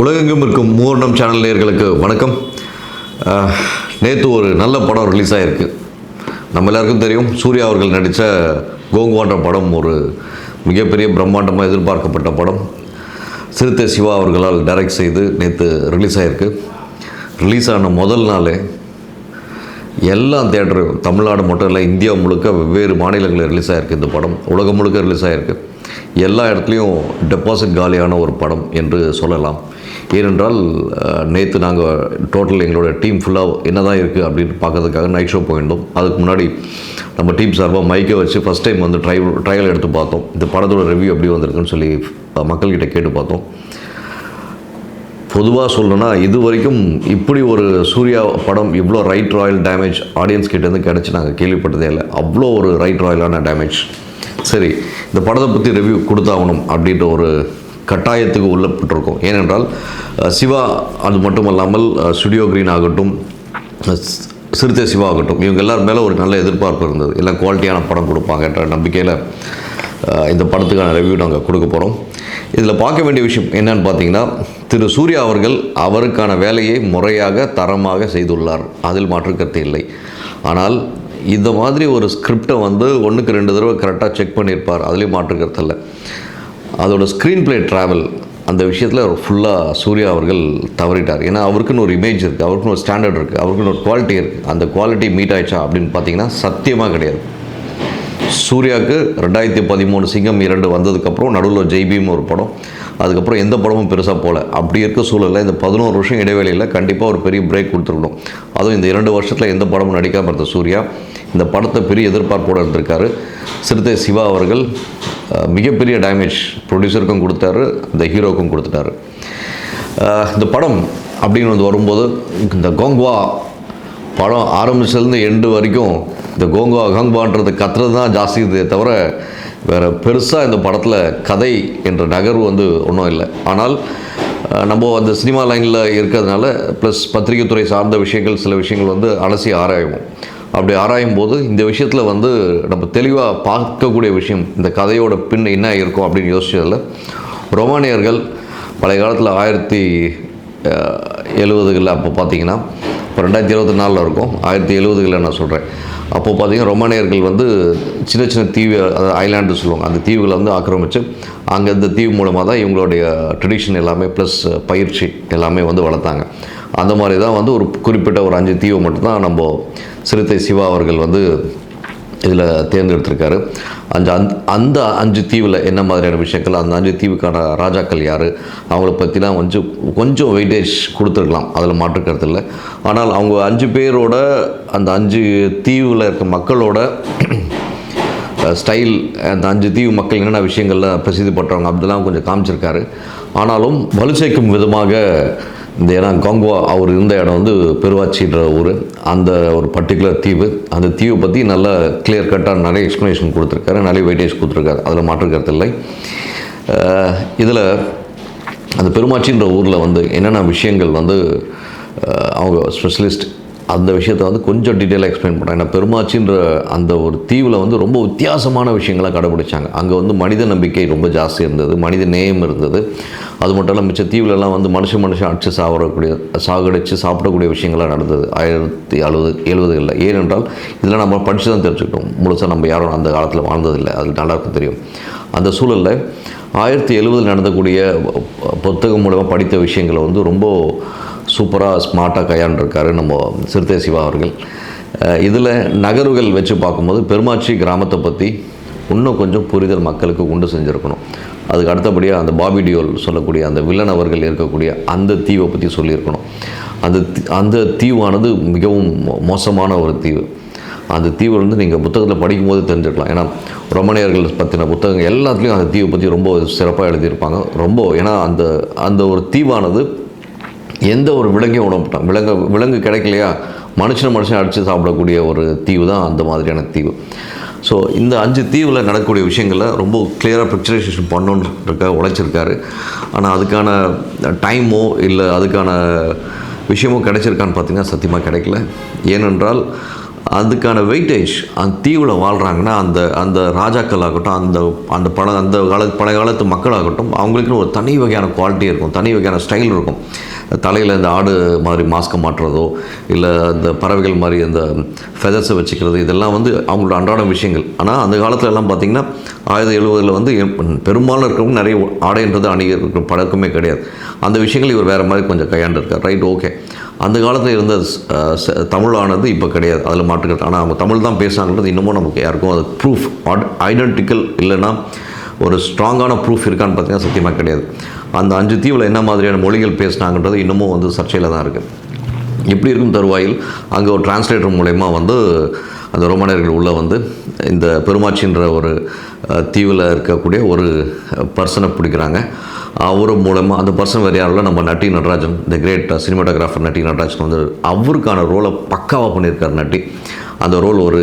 உலகெங்கும் இருக்கும் மூவர்ணம் சேனல் நேயர்களுக்கு வணக்கம். நேற்று ஒரு நல்ல படம் ரிலீஸ் ஆகிருக்கு நம்ம எல்லாருக்கும் தெரியும் சூர்யா அவர்கள் நடித்த கோங்குவான்ற படம் ஒரு மிகப்பெரிய பிரம்மாண்டமாக எதிர்பார்க்கப்பட்ட படம். சிறுத்தை சிவா அவர்களால் டைரக்ட் செய்து நேற்று ரிலீஸ் ஆகிருக்கு ரிலீஸ் ஆன முதல் நாளே எல்லா தேட்டரும் தமிழ்நாடு மட்டும் இல்லை இந்தியா முழுக்க வெவ்வேறு மாநிலங்களில் ரிலீஸ் ஆகிருக்கு இந்த படம். உலகம் முழுக்க ரிலீஸ் ஆகிருக்கு எல்லா இடத்துலையும் டெபாசிட் காலியான ஒரு படம் என்று சொல்லலாம். ஏனென்றால் நேற்று நாங்கள் டோட்டல் எங்களோட டீம் ஃபுல்லாக என்ன தான் இருக்குது அப்படின்னு பார்க்கறதுக்காக நைட் ஷோ போயிருந்தோம். அதுக்கு முன்னாடி நம்ம டீம் சார்பாக மைக்கை வச்சு ஃபஸ்ட் டைம் வந்து ட்ரை ட்ரையல் எடுத்து பார்த்தோம். இந்த படத்தோட ரிவ்யூ எப்படி வந்திருக்குன்னு சொல்லி மக்கள்கிட்ட கேட்டு பார்த்தோம். பொதுவாக சொல்லணும்னா இது வரைக்கும் இப்படி ஒரு சூர்யா படம் இவ்வளோ ரைட் ராயல் டேமேஜ் ஆடியன்ஸ் கிட்டேருந்து கிடச்சி நாங்கள் கேள்விப்பட்டதே இல்லை. அவ்வளோ ஒரு ரைட் ராயலான டேமேஜ் சரி இந்த படத்தை பற்றி ரிவ்யூ கொடுத்தாகணும் அப்படின்ற ஒரு கட்டாயத்துக்கு உள்ளப்பட்டிருக்கும். ஏனென்றால் சிவா அது மட்டுமல்லாமல் ஸ்டுடியோ கிரீன் ஆகட்டும் சிறுத்தை சிவா ஆகட்டும் இவங்க எல்லார் மேலே ஒரு நல்ல எதிர்பார்ப்பு இருந்தது. எல்லாம் குவாலிட்டியான படம் கொடுப்பாங்கன்ற நம்பிக்கையில் இந்த படத்துக்கான ரிவ்யூ நாங்கள் கொடுக்க போகிறோம் இதில் பார்க்க வேண்டிய விஷயம் என்னன்னு பார்த்தீங்கன்னா திரு சூர்யா அவர்கள் அவருக்கான வேலையை முறையாக தரமாக செய்துள்ளார். அதில் மாற்றுக்கருத்து இல்லை. ஆனால் இந்த மாதிரி ஒரு ஸ்கிரிப்டை வந்து ஒன்றுக்கு ரெண்டு தடவை கரெக்டாக செக் பண்ணியிருப்பார். அதுலேயும் மாற்றுக்கருத்து இல்லை. அதோட ஸ்க்ரீன் பிளே ட்ராவல் அந்த விஷயத்தில் ஃபுல்லாக சூர்யா அவர்கள் தவறிட்டார். ஏன்னா அவருக்குன்னு ஒரு இமேஜ் இருக்குது அவருக்குன்னு ஒரு ஸ்டாண்டர்ட் இருக்குது அவருக்குன்னு ஒரு குவாலிட்டி இருக்குது அந்த குவாலிட்டி மீட் ஆயிடுச்சா அப்படின்னு பார்த்தீங்கன்னா சத்தியமாக கிடையாது. சூர்யாவுக்கு ரெண்டாயிரத்தி பதிமூணு சிங்கம் இரண்டு வந்ததுக்கப்புறம் நடுவில் ஜெய்பீம் ஒரு படம். அதுக்கப்புறம் எந்த படமும் பெருசாக போகல அப்படி இருக்க சூழலில் இந்த பதினோரு வருஷம் இடைவேளையில் கண்டிப்பாக ஒரு பெரிய பிரேக் கொடுத்துருக்கணும். அதுவும் இந்த இரண்டு வருஷத்தில் எந்த படமும் நடிக்காமல் இருந்த சூர்யா இந்த படத்தை பெரிய எதிர்பார்ப்போடு இருந்திருக்காரு சிறுத்தை சிவா அவர்கள் மிகப்பெரிய டேமேஜ் ப்ரொடியூசருக்கும் கொடுத்தாரு இந்த ஹீரோக்கும் கொடுத்துட்டாரு. இந்த படம் அப்படின்னு வந்து வரும்போது இந்த கோங்குவா படம் ஆரம்பிச்சதுலேருந்து எண்டு வரைக்கும் இந்த கோங்குவா கங்பான்றது கத்துறது தான் ஜாஸ்தி தவிர வேறு பெருசாக இந்த படத்தில் கதை என்ற நகர்வு வந்து ஒன்றும் இல்லை. ஆனால் நம்ம அந்த சினிமா லைனில் இருக்கிறதுனால ப்ளஸ் பத்திரிகை துறை சார்ந்த விஷயங்கள் சில விஷயங்கள் வந்து அலசி ஆராய்வோம். அப்படி ஆராயும் போது இந்த விஷயத்தில் வந்து நம்ம தெளிவாக பார்க்கக்கூடிய விஷயம் இந்த கதையோட பின் என்ன இருக்கும் அப்படின்னு யோசிச்சதில் ரொமானியர்கள் பழைய காலத்தில் ஆயிரத்தி எழுபதுகளில் அப்போ பார்த்தீங்கன்னா இப்போ ரெண்டாயிரத்தி இருபத்தி நாலில் இருக்கும் ஆயிரத்தி எழுபதுகளில் நான் சொல்கிறேன் அப்போது பார்த்தீங்கன்னா ரொமானியர்கள் வந்து சின்ன சின்ன தீவு அதாவது ஐலாண்டு சொல்லுவாங்க அந்த தீவுகளை வந்து ஆக்கிரமித்து அங்கே இந்த தீவு மூலமாக தான் இவங்களுடைய ட்ரெடிஷன் எல்லாமே ப்ளஸ் பயிற்சி எல்லாமே வந்து வளர்த்தாங்க. அந்த மாதிரி தான் வந்து ஒரு குறிப்பிட்ட ஒரு அஞ்சு தீவை மட்டும்தான் நம்ம சிறுத்தை சிவா அவர்கள் வந்து இதில் தேர்ந்தெடுத்திருக்காரு. அஞ்சு அந் அந்த அஞ்சு தீவில் என்ன மாதிரியான விஷயங்கள் அந்த அஞ்சு தீவுக்கான ராஜாக்கள் யார் அவங்கள பற்றிலாம் கொஞ்சம் கொஞ்சம் வெயிட்டேஜ் கொடுத்துருக்கலாம். அதில் மாற்று இல்லை. ஆனால் அவங்க அஞ்சு பேரோட அந்த அஞ்சு தீவில் இருக்க மக்களோட ஸ்டைல் அந்த அஞ்சு தீவு மக்கள் என்னென்ன விஷயங்களில் பிரசித்தி பட்டவங்க அப்படிலாம் கொஞ்சம் காமிச்சிருக்காரு. ஆனாலும் வலு சேர்க்கும் விதமாக இந்த ஏன்னா காங்குவா அவர் இருந்த இடம் வந்து பெருவாச்சின்ற ஊர். அந்த ஒரு பர்டிகுலர் தீவு. அந்த தீவை பற்றி நல்லா கிளியர் கட்டாக நிறைய எக்ஸ்ப்ளனேஷன் கொடுத்துருக்காரு. நிறைய வெயிட்டேஜ் கொடுத்துருக்காரு. அதில் மாற்றுக்கிறது இல்லை. இதில் அந்த பெருமாச்சின்ற ஊரில் வந்து என்னென்ன விஷயங்கள் வந்து அவங்க ஸ்பெஷலிஸ்ட் அந்த விஷயத்தை வந்து கொஞ்சம் டீட்டெயிலாக எக்ஸ்பிளைன் பண்ணுறாங்க ஏன்னா பெருமாச்சின்ற அந்த ஒரு தீவில் வந்து ரொம்ப வித்தியாசமான விஷயங்களை கடைபிடிச்சாங்க. அங்கே வந்து மனித நம்பிக்கை ரொம்ப ஜாஸ்தி இருந்தது. மனித நேயம் இருந்தது. அது மட்டும் இல்லாமல் மிச்ச தீவிலலாம் வந்து மனுஷன் மனுஷன் அடித்து சாப்பிடக்கூடிய சாகடிச்சு சாப்பிடக்கூடிய விஷயங்கள்லாம் நடந்தது ஆயிரத்தி அறுபது எழுபதுகளில். ஏனென்றால் இதெல்லாம் நம்ம படித்து தான் தெரிஞ்சுக்கிட்டோம். முழுசாக நம்ம யாரும் அந்த காலத்தில் வாழ்ந்ததில்லை. அது நல்லாயிருக்கும் தெரியும். அந்த சூழலில் ஆயிரத்தி எழுபதில் நடந்தக்கூடிய புத்தகம் மூலமாக படித்த விஷயங்களை வந்து ரொம்ப சூப்பராக ஸ்மார்ட்டாக கையாண்டிருக்காரு நம்ம சிறுத்தை சிவா அவர்கள். இதில் நகர்வுகள் வச்சு பார்க்கும்போது பெருமாச்சி கிராமத்தை பற்றி இன்னும் கொஞ்சம் புரிதல் மக்களுக்கு உண்டு செஞ்சுருக்கணும். அதுக்கு அடுத்தபடியாக அந்த பாபி டியோல் சொல்லக்கூடிய அந்த வில்லன் அவர்கள் இருக்கக்கூடிய அந்த தீவை பற்றி சொல்லியிருக்கணும். அந்த அந்த தீவானது மிகவும் மோ- மோசமான ஒரு தீவு. அந்த தீவு வந்து நீங்கள் புத்தகத்தில் படிக்கும்போது தெரிஞ்சுக்கலாம். ஏன்னா ரொமனியர்கள் பற்றின புத்தகங்கள் எல்லாத்துலேயும் அந்த தீவை பற்றி ரொம்ப சிறப்பாக எழுதியிருப்பாங்க. ரொம்ப ஏன்னா அந்த அந்த ஒரு தீவானது எந்த ஒரு விலங்கையும் விடமாட்டான் விலங்கு விலங்கு கிடைக்கலையா? மனுஷனை மனுஷன் அடித்து சாப்பிடக்கூடிய ஒரு தீவு தான் அந்த மாதிரியான தீவு. ஸோ இந்த அஞ்சு தீவில் நடக்கக்கூடிய விஷயங்களை ரொம்ப கிளியராக பிக்சரைசேஷன் பண்ணணுன்னு இருக்க உழைச்சிருக்காரு. ஆனால் அதுக்கான டைமோ இல்லை அதுக்கான விஷயமோ கிடைச்சிருக்கான்னு பார்த்தீங்கன்னா சத்தியமாக கிடைக்கல. ஏனென்றால் அதுக்கான வெயிட்டேஜ் அந்த தீவில் வாழ்கிறாங்கன்னா அந்த அந்த ராஜாக்கள் ஆகட்டும் அந்த அந்த பழ அந்த கால பழைய காலத்து மக்களாகட்டும் அவங்களுக்குன்னு ஒரு தனி வகையான குவாலிட்டி இருக்கும் தனி வகையான ஸ்டைல் இருக்கும். தலையில் இந்த ஆடு மாதிரி மாஸ்க்கை மாட்டுறதோ இல்லை இந்த பறவைகள் மாதிரி அந்த ஃபெதர்ஸை வச்சுக்கிறது இதெல்லாம் வந்து அவங்களோட அன்றாட விஷயங்கள். ஆனால் அந்த காலத்துல எல்லாம் பார்த்திங்கன்னா ஆயிரத்தி எழுபதில் வந்து பெரும்பாலும் இருக்கிறவங்க நிறைய ஆடைன்றது அணிகிற பழக்கமே கிடையாது. அந்த விஷயங்கள் இவர் வேறு மாதிரி கொஞ்சம் கையாண்டுருக்கார். ரைட் ஓகே அந்த காலத்தில் இருந்த தமிழானது இப்போ கிடையாது. அதில் மாற்றுக்கிறது. ஆனால் அவங்க தமிழ் தான் பேசுகிறாங்கன்றது இன்னமும் நமக்கு யாருக்கும் அது ப்ரூஃப் ஐடென்டிக்கல் இல்லைன்னா ஒரு ஸ்ட்ராங்கான ப்ரூஃப் இருக்கான்னு பார்த்தீங்கன்னா சத்தியமாக கிடையாது. அந்த அஞ்சு தீவில் என்ன மாதிரியான மொழிகள் பேசுனாங்கன்றது இன்னமும் வந்து சர்ச்சையில் தான் இருக்குது இப்படி இருக்கும் தருவாயில்? அங்கே ஒரு டிரான்ஸ்லேட்டர் மூலயமா வந்து அந்த ரோமானியர்கள் உள்ளே வந்து இந்த பெருமாச்சின்ற ஒரு தீவில் இருக்கக்கூடிய ஒரு பர்சனை பிடிக்கிறாங்க. அவர் மூலமாக அந்த பர்சன் வேறு யாரும் நம்ம நட்டி நடராஜன் இந்த கிரேட் சினிமாட்டோகிராஃபர் நட்டி நடராஜன் வந்து அவருக்கான ரோலை பக்காவாக பண்ணியிருக்கார் நட்டி. அந்த ரோல் ஒரு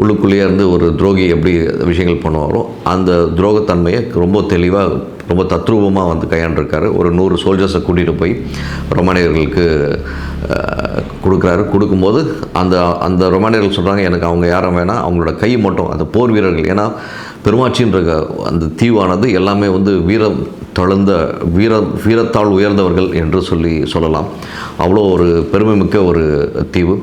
உள்ளுக்குள்ளேயே இருந்து ஒரு துரோகி எப்படி விஷயங்கள் பண்ணுவாரோ அந்த துரோகத்தன்மையை ரொம்ப தெளிவாக ரொம்ப தத்ரூபமாக வந்து கையாண்டிருக்காரு. ஒரு நூறு சோல்ஜர்ஸை கூட்டிகிட்டு போய் ரொமானியர்களுக்கு கொடுக்குறாரு. கொடுக்கும்போது அந்த அந்த ரொமானியர்கள் சொல்கிறாங்க எனக்கு அவங்க யாரும் வேணாம். அவங்களோட கை மட்டும் அந்த போர் வீரர்கள். ஏன்னா பெருமாட்சின்ற அந்த தீவானது எல்லாமே வந்து வீரம் தளர்ந்த வீர வீரத்தால் உயர்ந்தவர்கள் என்று சொல்லி சொல்லலாம். அவ்வளோ ஒரு பெருமைமிக்க ஒரு தீவு.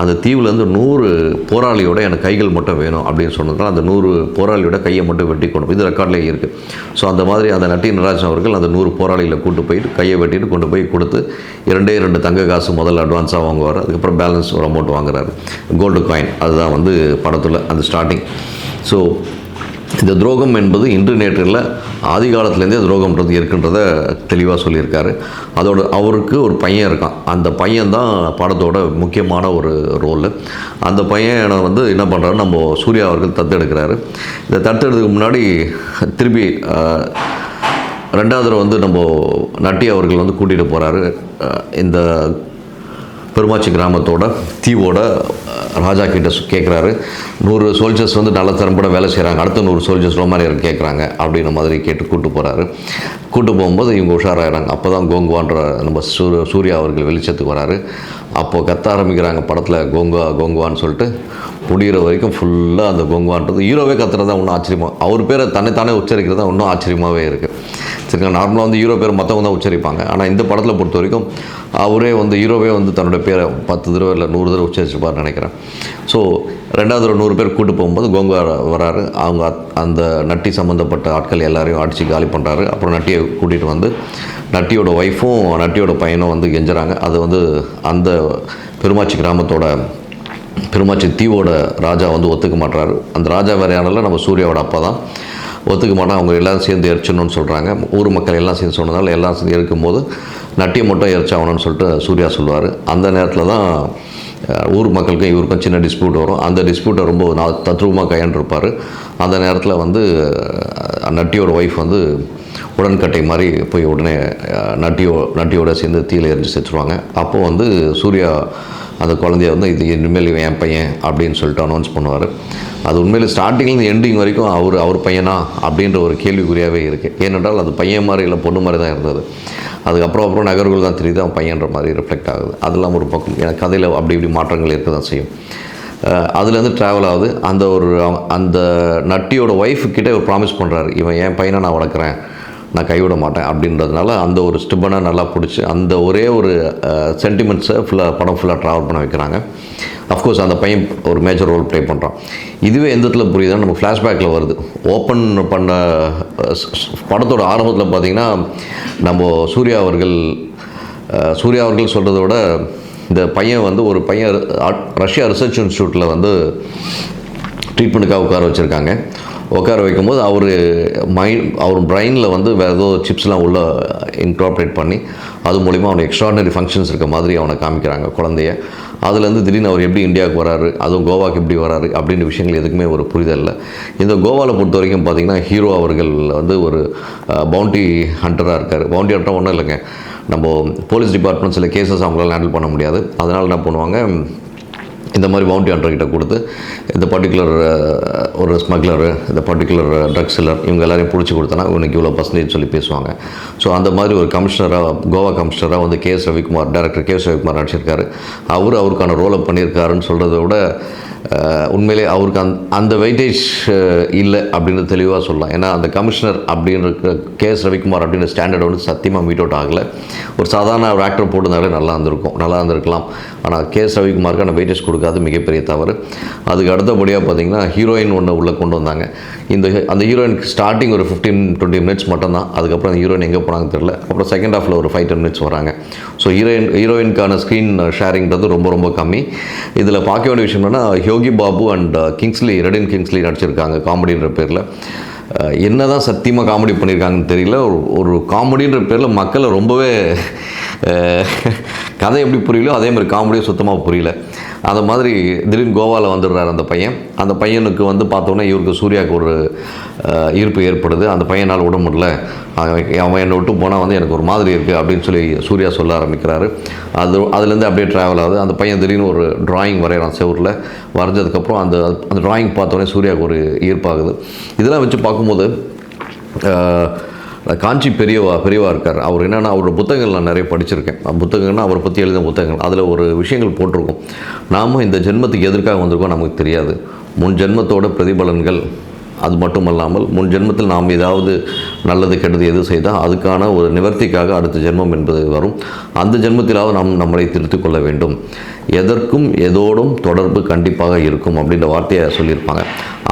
அந்த தீவுலேருந்து நூறு போராளியோட எனக்கு கைகள் மட்டும் வேணும் அப்படின்னு சொன்னதுனால அந்த நூறு போராளியோட கையை மட்டும் வெட்டி கொண்டு இது ரெக்கார்ட்லேயே இருக்குது ஸோ அந்த மாதிரி அந்த நட்டி நடராஜன் அவர்கள் அந்த நூறு போராளிகளை கூட்டு போயிட்டு கையை வெட்டிட்டு கொண்டு போய் கொடுத்து இரண்டே ரெண்டு தங்க காசு முதல்ல அட்வான்ஸாக வாங்குவார். அதுக்கப்புறம் பேலன்ஸ் ஒரு அமௌண்ட் வாங்குறாரு. கோல்டு காயின் அதுதான் வந்து படத்தில் அந்த ஸ்டார்டிங் ஸோ இந்த துரோகம் என்பது இன்று நேற்றில் ஆதி காலத்துலேருந்தே துரோகம்ன்றது இருக்குன்றத தெளிவாக சொல்லியிருக்காரு. அதோட அவருக்கு ஒரு பையன் இருக்கான். அந்த பையன் தான் படத்தோட முக்கியமான ஒரு ரோல். அந்த பையனை வந்து என்ன பண்ணுறாரு நம்ம சூர்யா அவர்கள் தத்தெடுக்கிறாரு இந்த தத்தெடுத்துக்கு முன்னாடி திருப்பி ரெண்டாவது வந்து நம்ம நட்டி அவர்கள் வந்து கூட்டிகிட்டு போகிறாரு இந்த பெருமாச்சி கிராமத்தோட தீவோட ராஜா கிட்ட கேட்குறாரு நூறு சோல்ஜர்ஸ் வந்து நல்ல திறம்பட வேலை செய்கிறாங்க அடுத்த நூறு சோல்ஜர்ஸ் ரோமானியர் கேட்குறாங்க அப்படின்ற மாதிரி கேட்டு கூட்டு போகிறாரு கூட்டு போகும்போது இவங்க உஷாராகிறாங்க அப்போ தான் கோங்குவான்ற நம்ம சூ- சூர்யா அவர்கள் வெளிச்சத்துக்கு வராரு. அப்போது கத்த ஆரம்பிக்கிறாங்க படத்தில் கோங்குவா கோங்குவான்னு சொல்லிட்டு. முடிகிற வரைக்கும் ஃபுல்லாக அந்த கோங்குவான்றது ஹீரோவே கத்துறது தான் ஒன்றும் ஆச்சரியமா அவர் பேரை தன்னைத்தானே உச்சரிக்கிறது தான் இன்னும் ஆச்சரியமாகவே இருக்குது சரிங்களா நார்மலாக வந்து ஹீரோ பேர் மற்றவங்க தான் உச்சரிப்பாங்க. ஆனால் இந்த படத்தில் பொறுத்த வரைக்கும் அவரே வந்து ஹீரோவே வந்து தன்னோட பேரை பத்து தடவை இல்லை நூறு தடவை உச்சரிச்சிருப்பார் நினைக்கிறேன். ஸோ ரெண்டாவது ஒரு நூறு பேர் கூட்டு போகும்போது கோங்கா வராரு. அவங்க அந்த நட்டி சம்மந்தப்பட்ட ஆட்கள் எல்லாரையும் அடித்து காலி பண்ணுறாரு அப்புறம் நட்டியை கூட்டிகிட்டு வந்து நட்டியோட ஒய்ஃபும் நட்டியோட பையனும் வந்து கெஞ்சுறாங்க. அது வந்து அந்த பெருமாச்சி கிராமத்தோட பெருமாச்சி தீவோட ராஜா வந்து ஒத்துக்க மாட்றாரு. அந்த ராஜா வேறையானல நம்ம சூர்யாவோட அப்பா தான். ஒத்துக்க மாட்டான் அவங்க எல்லாம் சேர்ந்து எரிச்சிடணும்னு சொல்கிறாங்க ஊர் மக்கள் எல்லாம் சேர்ந்து சொன்னதால் எல்லாம் சேர்ந்து எரிக்கும்போது நட்டியை மட்டும் எரிச்சாகணும்னு சொல்லிட்டு சூர்யா சொல்லுவார். அந்த நேரத்தில் தான் ஊர் மக்களுக்கும் இவருக்கும் சின்ன டிஸ்பியூட் வரும். அந்த டிஸ்பியூட்டை ரொம்ப நான் தத்ரூபமாக கையாண்டிருப்பார். அந்த நேரத்தில் வந்து நட்டியோட ஒய்ஃப் வந்து உடன்கட்டை மாதிரி போய் உடனே நட்டியோ நட்டியோட சேர்ந்து தீயில் எரிஞ்சு செத்துருவாங்க. அப்போது வந்து சூர்யா அந்த குழந்தைய வந்து இது இனிமேல் இவன் என் பையன் அப்படின்னு சொல்லிட்டு அனௌன்ஸ் பண்ணுவார். அது உண்மையில் ஸ்டார்டிங்லேருந்து எண்டிங் வரைக்கும் அவர் அவர் பையனா அப்படின்ற ஒரு கேள்விக்குறியாகவே இருக்குது ஏனென்றால் அது பையன் மாதிரி இல்லை பொண்ணு மாதிரி தான் இருந்தது. அதுக்கப்புறம் அப்புறம் நகர்வுகள் தான் தெரியுது அவன் பையன்ற மாதிரி ரிஃப்ளெக்ட் ஆகுது. அதெல்லாம் ஒரு பக்கம். எனக்கு கதையில் அப்படி இப்படி மாற்றங்கள் இருக்க தான் செய்யும். அதுலேருந்து ட்ராவல் ஆகுது. அந்த ஒரு அந்த நட்டியோட ஒய்ஃபு கிட்டே ஒரு ப்ராமிஸ் பண்ணுறாரு இவன் என் பையனை நான் வளர்க்குறேன். நான் கைவிட மாட்டேன் அப்படின்றதுனால அந்த ஒரு ஸ்டிப்பனை நல்லா பிடிச்சி அந்த ஒரே ஒரு சென்டிமெண்ட்ஸை ஃபுல்லாக படம் ஃபுல்லாக ட்ராவல் பண்ண வைக்கிறாங்க. அஃப்கோர்ஸ் அந்த பையன் ஒரு மேஜர் ரோல் ப்ளே பண்ணுறான் இதுவே எந்த இடத்துல புரியுதுன்னா நம்ம ஃப்ளாஷ்பேக்கில் வருது. ஓப்பன் பண்ண படத்தோட ஆரம்பத்தில் பார்த்தீங்கன்னா நம்ம சூர்யா அவர்கள் சூர்யா அவர்கள் சொல்கிறத விட இந்த பையன் வந்து ஒரு பையன் ரஷ்யா ரிசர்ச் இன்ஸ்டியூட்டில் வந்து ட்ரீட்மெண்ட்டுக்காக உட்கார வச்சுருக்காங்க. உட்கார வைக்கும்போது அவர் மைண்ட் அவர் பிரெயினில் வந்து வேறு ஏதோ சிப்ஸ்லாம் உள்ள இன்கார்பரேட் பண்ணி அது மூலிமா அவனுக்கு எக்ஸ்ட்ராடனரி ஃபங்க்ஷன்ஸ் இருக்க மாதிரி அவனை காமிக்கிறாங்க குழந்தைய. அதுலேருந்து திடீர்னு அவர் எப்படி இந்தியாவுக்கு வராரு அதுவும் கோவாக்கு எப்படி வராரு அப்படின்ற விஷயங்கள் எதுக்குமே ஒரு புரிதல் இல்லை இந்த கோவாவில் பொறுத்த வரைக்கும் பார்த்தீங்கன்னா ஹீரோ அவர்கள் வந்து ஒரு பவுண்டி ஹண்டராக இருக்கார். பவுண்டி ஹண்டர் ஒன்றும் இல்லைங்க. நம்ம போலீஸ் டிபார்ட்மெண்ட் சில கேசஸ் அவங்களால ஹேண்டில் பண்ண முடியாது. அதனால் என்ன பண்ணுவாங்க இந்த மாதிரி பவுண்டி ஹண்டர்கிட்ட கொடுத்து இந்த பர்டிகுலர் uh, ஒரு ஸ்மக்லரு இந்த பர்டிகுலர் ட்ரக் செல்லர் இவங்க எல்லாரையும் பிடிச்சி கொடுத்தனா இவனுக்கு இவ்வளோ பர்சன்டேஜ் சொல்லி பேசுவாங்க. ஸோ அந்த மாதிரி ஒரு கமிஷனராக கோவா கமிஷனராக வந்து K S Ravikumar director K S Ravikumar நடிச்சிருக்காரு. அவர் அவருக்கான ரோல் அப் பண்ணியிருக்காருன்னு சொல்கிறத விட உண்மையிலே அவருக்கு அந்த அந்த வெயிட்டேஜ் இல்லை அப்படின்னு தெளிவாக சொல்லலாம். ஏன்னா அந்த கமிஷனர் அப்படின்ற கே எஸ் ரவிக்குமார் அப்படின்ற ஸ்டாண்டர்ட் வந்து சத்தியமாக மீட் அவுட் ஆகலை. ஒரு சாதாரண ஒரு ஆக்டர் போட்டிருந்தாலே நல்லா இருந்திருக்கும் நல்லா இருந்திருக்கலாம். ஆனால் கே எஸ் ரவிக்குமாருக்கான வெயிட்டேஜ் கொடுக்காது மிகப்பெரிய தவறு. அதுக்கு அடுத்தபடியாக பார்த்தீங்கன்னா ஹீரோயின் ஒன்று உள்ளே கொண்டு வந்தாங்க. இந்த அந்த ஹீரோயின் ஸ்டார்டிங் ஒரு ஃபிஃப்டீன் டுவெண்ட்டி மினிட்ஸ் மட்டும்தான். அதுக்கப்புறம் அந்த ஹீரோயின் எங்கே போனாங்கன்னு தெரியல. அப்புறம் செகண்ட் ஹாஃபில் ஒரு ஃபைவ் டென் மினிட்ஸ் வராங்க. ஸோ ஹீரோயின் ஹீரோயினுக்கான ஸ்க்ரீன் ஷேரிங்கிறது ரொம்ப ரொம்ப கம்மி. இதில் பார்க்க வேண்டிய விஷயம் என்னன்னா யோகி பாபு அண்ட் கிங்ஸ்லி ரெடின் கிங்ஸ்லி நடிச்சிருக்காங்க காமெடின்ற பேரில். என்ன தான் சத்தியமாக காமெடி பண்ணியிருக்காங்கன்னு தெரியல. ஒரு ஒரு காமெடின்ற பேரில் மக்களை ரொம்பவே கதை எப்படி புரியலையோ அதே மாதிரி காமெடியும் சுத்தமாக புரியல. அந்த மாதிரி திடீர்னு கோவாவில் வந்துடுறாரு அந்த பையன். அந்த பையனுக்கு வந்து பார்த்தோன்னே இவருக்கு சூர்யாவுக்கு ஒரு ஈர்ப்பு ஏற்படுது. அந்த பையனால் விட முடியல. அவன் அவன் என்னை விட்டு போனால் வந்து எனக்கு ஒரு மாதிரி இருக்குது அப்படின்னு சொல்லி சூர்யா சொல்ல ஆரம்பிக்கிறாரு. அது அதுலேருந்து அப்படியே ட்ராவல் ஆகுது. அந்த பையன் திடீர்னு ஒரு டிராயிங் வரைகிறான் செவரில். வரைஞ்சதுக்கப்புறம் அந்த அந்த டிராயிங் பார்த்தோன்னே சூர்யாவுக்கு ஒரு ஈர்ப்பாகுது. இதெல்லாம் வச்சு பார்க்கும்போது காஞ்சி பெரியவா பெரியவா இருக்கார். அவர் என்னென்னா அவரோட புத்தகங்கள் நான் நிறைய படிச்சிருக்கேன். அந்த புத்தகங்கள்னா அவரை பற்றி எழுதின புத்தகங்கள். அதில் ஒரு விஷயங்கள் போட்டிருக்கும். நாம் இந்த ஜென்மத்துக்கு எதற்காக வந்திருக்கோம் நமக்கு தெரியாது. முன் ஜென்மத்தோட பிரதிபலன்கள் அது மட்டும் அல்லாமல் முன் ஜென்மத்தில் நாம் ஏதாவது நல்லது கெட்டது எது செய்தால் அதுக்கான ஒரு நிவர்த்திக்காக அடுத்த ஜென்மம் என்பது வரும். அந்த ஜென்மத்திலாவது நாம் நம்மளை திருத்திக் கொள்ள வேண்டும். எதற்கும் எதோடும் தொடர்பு கண்டிப்பாக இருக்கும் அப்படின்ற வார்த்தையை சொல்லியிருப்பாங்க.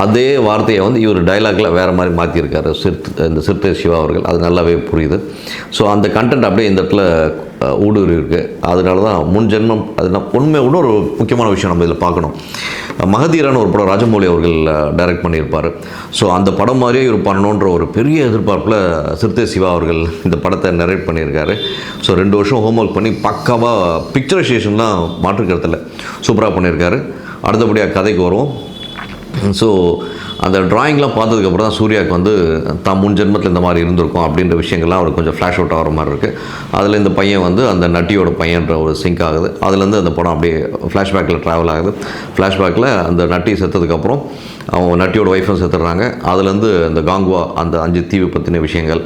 அதே வார்த்தையை வந்து இவர் டைலாக்ல வேறு மாதிரி மாற்றியிருக்காரு சிறுத்தை இந்த சிறுத்தை சிவா அவர்கள். அது நல்லாவே புரியுது. ஸோ அந்த கண்டென்ட் அப்படியே இந்த இடத்துல ஊடுருவி இருக்குது அதனால தான் முன் ஜென்மம் அது நான் உண்மை இன்னொரு முக்கியமான விஷயம் நம்ம இதில் பார்க்கணும். மகதீரான ஒரு படம் ராஜமௌலி அவர்கள் டைரக்ட் பண்ணியிருப்பார். ஸோ அந்த படம் மாதிரியே இவர் பண்ணணுன்ற ஒரு பெரிய எதிர்பார்ப்பில் சிறுத்தை சிவா அவர்கள் இந்த படத்தை நரேட் பண்ணியிருக்காரு. ஸோ ரெண்டு வருஷம் ஹோம் ஒர்க் பண்ணி பக்காவாக பிக்சரைசேஷன்லாம் மாற்றுக்கிறதில்ல சூப்பராக பண்ணியிருக்காரு. அடுத்தபடியாக கதைக்கு வருவோம். ஸோ அந்த டிராயிங்லாம் பார்த்ததுக்கப்புறம் தான் சூர்யாவுக்கு வந்து தான் முன் ஜென்மத்தில் இந்த மாதிரி இருந்திருக்கும் அப்படின்ற விஷயங்கள்லாம் அவருக்கு கொஞ்சம் ஃப்ளாஷ் அவுட் ஆகிற மாதிரி இருக்குது அதில் இந்த பையன் வந்து அந்த நட்டியோட பையன்ற ஒரு சிங்க் ஆகுது. அதுலேருந்து அந்த படம் அப்படியே ஃப்ளாஷ்பேக்கில் ட்ராவல் ஆகுது. ஃப்ளாஷ்பேக்கில் அந்த நட்டி செத்ததுக்கப்புறம் அவங்க நட்டியோட ஒய்ஃபும் செத்துடுறாங்க. அதுலேருந்து அந்த காங்குவா அந்த அஞ்சு தீவு பற்றின விஷயங்கள்